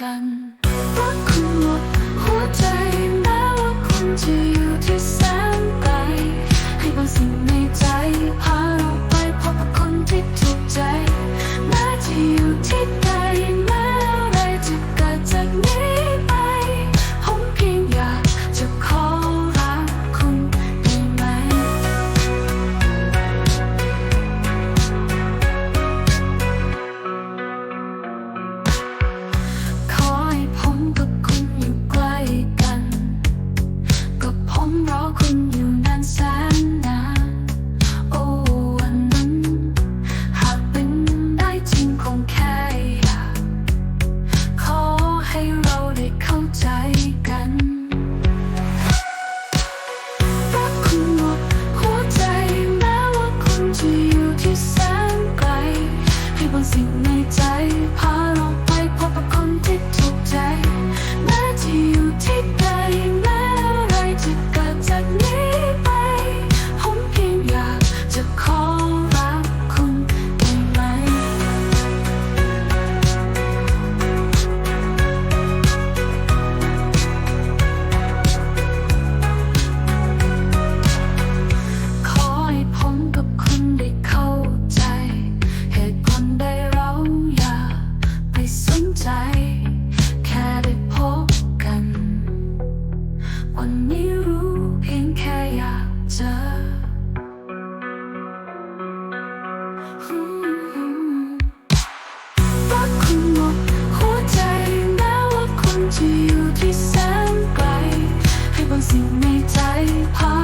กันรักคุณหมดหัวใจแม้ว่าคุณจะ คุณอยู่นานแสนนานโอวันนั้นหากเป็นได้จริงคงแค่ยาขอให้เราได้เข้าใจกันรักคุณหมดหัวใจแม้ว่าคุณจะอยู่ที่แสนไกลให้บางสิ่งใน รักคุณหมดหัใจแม้ว่าคนที่อยู่ที่แสนไกล ให้บางสิ่งในใจพา